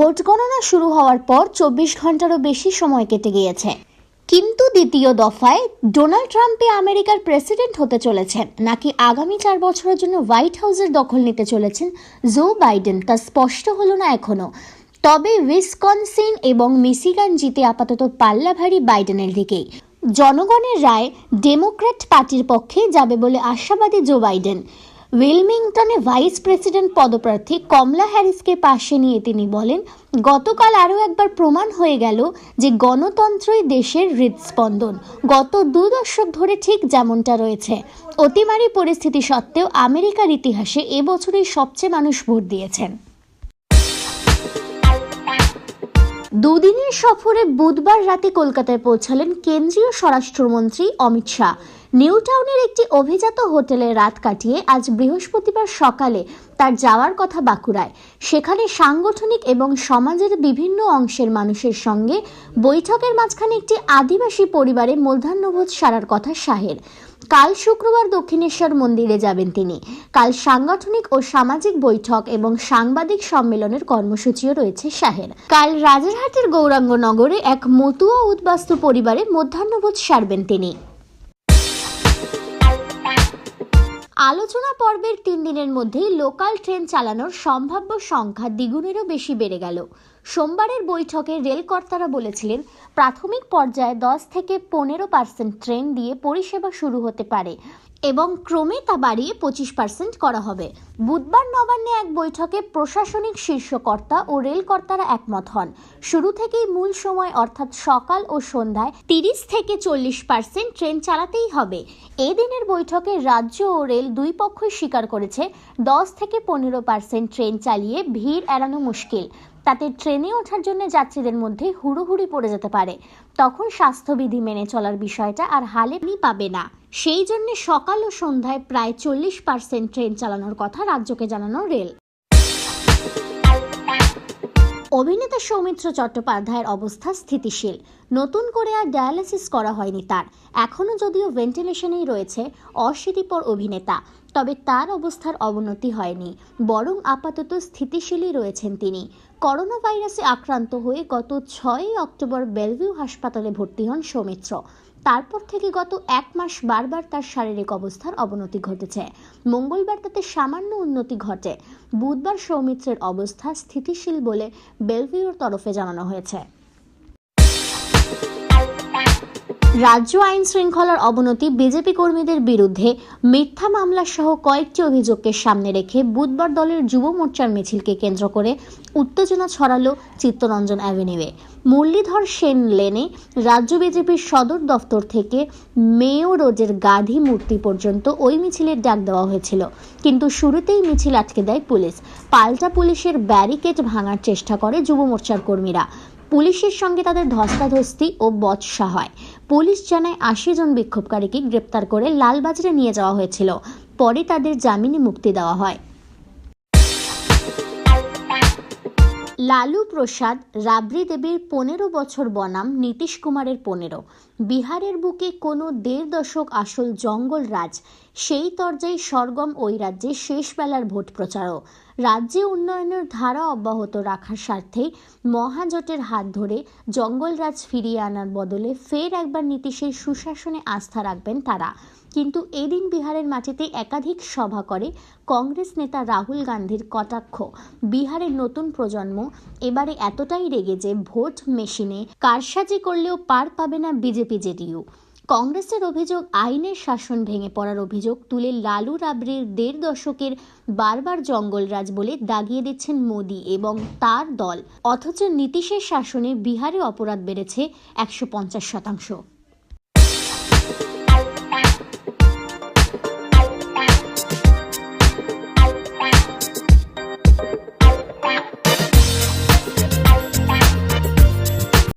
Vote গণনা শুরু হওয়ার পর চব্বিশ ঘন্টারও বেশি সময় কেটে গিয়েছে। কিন্তু দ্বিতীয় দফায় ডোনাল্ড ট্রাম্পে আমেরিকার প্রেসিডেন্ট হতে চলেছেন। নাকি আগামী চার বছরের জন্য হোয়াইট হাউসের দখল নিতে চলেছেন জো বাইডেন তা স্পষ্ট হলো না এখনও তবে উইসকনসিন এবং মিসিগান জিতে আপাতত পাল্লা ভারী বাইডেনের দিকেই। জনগণের রায় ডেমোক্র্যাট পার্টির পক্ষে যাবে বলে আশাবাদী জো বাইডেন। উইলমিংটনে ভাইস প্রেসিডেন্ট পদপ্রার্থী কমলা হ্যারিসকে পাশে নিয়ে তিনি বলেন, গতকাল আরও একবার প্রমাণ হয়ে গেল যে গণতন্ত্রই দেশের হৃদস্পন্দন। গত দু দশক ধরে ঠিক যেমনটা রয়েছে। অতিমারী পরিস্থিতি সত্ত্বেও আমেরিকার ইতিহাসে এবছরই সবচেয়ে মানুষ ভোট দিয়েছেন। দুদিনের সফরে বুধবার রাতে কলকাতায় পৌঁছালেন কেন্দ্রীয় স্বরাষ্ট্রমন্ত্রী অমিত শাহ। নিউ টাউনের একটি অভিজাত হোটেলে রাত কাটিয়ে আজ বৃহস্পতিবার সকালে তার যাওয়ার কথা বাঁকুড়ায়। সেখানে সাংগঠনিক এবং সমাজের বিভিন্ন অংশের মানুষের সঙ্গে বৈঠকের মাঝখানে একটি আদিবাসী পরিবারে মধ্যাহ্নভোজ সারার কথা শাহের। কাল শুক্রবার দক্ষিণেশ্বর মন্দিরে যাবেন তিনি। কাল সাংগঠনিক ও সামাজিক বৈঠক এবং সাংবাদিক সম্মেলনের কর্মসূচিও রয়েছে শাহের। কাল রাজারহাটের গৌরাঙ্গনগরে এক মতুয়া উদ্বাস্তু পরিবারে মধ্যাহ্নভোজ সারবেন তিনি। আলোচনা পর্বের তিন দিনের মধ্যেই লোকাল ট্রেন চালানোর সম্ভাব্য সংখ্যা দ্বিগুণেরও বেশি বেড়ে গেল। সোমবারের বৈঠকে রেলকর্তারা বলেছিলেন, প্রাথমিক পর্যায়ে দশ থেকে পনেরো পার্সেন্ট ট্রেন দিয়ে পরিষেবা শুরু হতে পারে। এবং ক্রমে তা বাড়িয়ে পঁচিশ পার্সেন্ট করা হবে। বুধবার নবান্নে এক বৈঠকে প্রশাসনিক শীর্ষকর্তা ও রেলকর্তারা একমত হন। শুরু থেকেই মূল সময় অর্থাৎ সকাল ও সন্ধ্যায় তিরিশ থেকে চল্লিশ পার্সেন্ট ট্রেন চালাতেই হবে। এই দিনের বৈঠকে রাজ্য ও রেল দুই পক্ষই স্বীকার করেছে, দশ থেকে পনেরো পার্সেন্ট ট্রেন চালিয়ে ভিড় এড়ানো মুশকিল। তাতে ট্রেনে ওঠার জন্য যাত্রীদের মধ্যে হুড়োহুড়ি পড়ে যেতে পারে। তখন স্বাস্থ্যবিধি মেনে চলার বিষয়টা আর হালে পাবে না। সেই জন্য সকাল ও সন্ধ্যায় প্রায় চল্লিশ পার্সেন্ট ট্রেন চালানোর কথা রাজ্যকে জানানো রেল। অভিনেতা সৌমিত্র চট্টোপাধ্যায়ের অবস্থা স্থিতিশীল। নতুন করে আর ডায়ালিসিস করা হয়নি তার। এখনও যদিও ভেন্টিলেশনেই রয়েছে অশীতিপর অভিনেতা, তবে তার অবস্থার অবনতি হয়নি। বরং আপাতত স্থিতিশীলই রয়েছেন তিনি। করোনা ভাইরাসে আক্রান্ত হয়ে গত ছয়ই অক্টোবর বেলভিউ হাসপাতালে ভর্তি হন সৌমিত্র। তারপর থেকে গত এক মাস বারবার তার শারীরিক অবস্থার অবনতি ঘটেছে। মঙ্গলবার তাতে সামান্য উন্নতি ঘটে। বুধবার সৌমিত্রের অবস্থা স্থিতিশীল বলে বেলভিউর তরফে জানানো হয়েছে। রাজ্য আইন শৃঙ্খলার অবনতি বিজেপি কর্মীদের বিরুদ্ধে মিথ্যা মামলা সহ কয়েকটি অভিযোগকে সামনে রেখে বুধবার দলের যুব মোর্চার মিছিলকে কেন্দ্র করে উত্তেজনা ছড়ালো চিত্তরঞ্জন অ্যাভিনিউয়ে। মুরলীধর সেন লেনে রাজ্য বিজেপির সদর দফতর থেকে মেয়ো রোডের গাধী মূর্তি পর্যন্ত ওই মিছিলের ডাক দেওয়া হয়েছিল। কিন্তু শুরুতেই মিছিল আটকে দেয় পুলিশ। পাল্টা পুলিশের ব্যারিকেড ভাঙার চেষ্টা করে যুব মোর্চার কর্মীরা। পুলিশের সঙ্গে তাদের ধস্তাধস্তি ও বৎসা হয়। পুলিশ জানায় আশি জন বিক্ষোভকারীকে গ্রেপ্তার করে লালবাজারে নিয়ে যাওয়া হয়েছিল। পরে তাদের জামিনে মুক্তি দেওয়া হয়। লালু প্রসাদ, রাবড়ি দেবীর পনেরো বছর বনাম, নীতিশ কুমারের পনেরো। বিহারের বুকে কোনো দেড় দশক আসল জঙ্গল রাজ। সেই তরজাই সরগম ওই রাজ্যে শেষ বেলার ভোট প্রচারও। রাজ্যে উন্নয়নের ধারা অব্যাহত রাখার স্বার্থে মহাজোটের হাত ধরে জঙ্গলরাজ ফিরিয়ে আনার বদলে ফের একবার নীতিশের সুশাসনে আস্থা রাখবেন তারা। কিন্তু এদিন বিহারের মাটিতে একাধিক সভা করে কংগ্রেস নেতা রাহুল গান্ধীর কটাক্ষ। বিহারের নতুন প্রজন্ম এবারে এতটাই রেগে যে ভোট মেশিনে কারসাজি করলেও পার পাবে না বিজেপি জেডিইউ। কংগ্রেসের অভিযোগ, আইনের শাসন ভেঙে পড়ার অভিযোগ তুলে লালু রাবড়ির দেড় দশকের বারবার জঙ্গলরাজ বলে দাগিয়ে দিচ্ছেন মোদি এবং তার দল। অথচ নীতিশের শাসনে বিহারে অপরাধ বেড়েছে একশো পঞ্চাশ শতাংশ।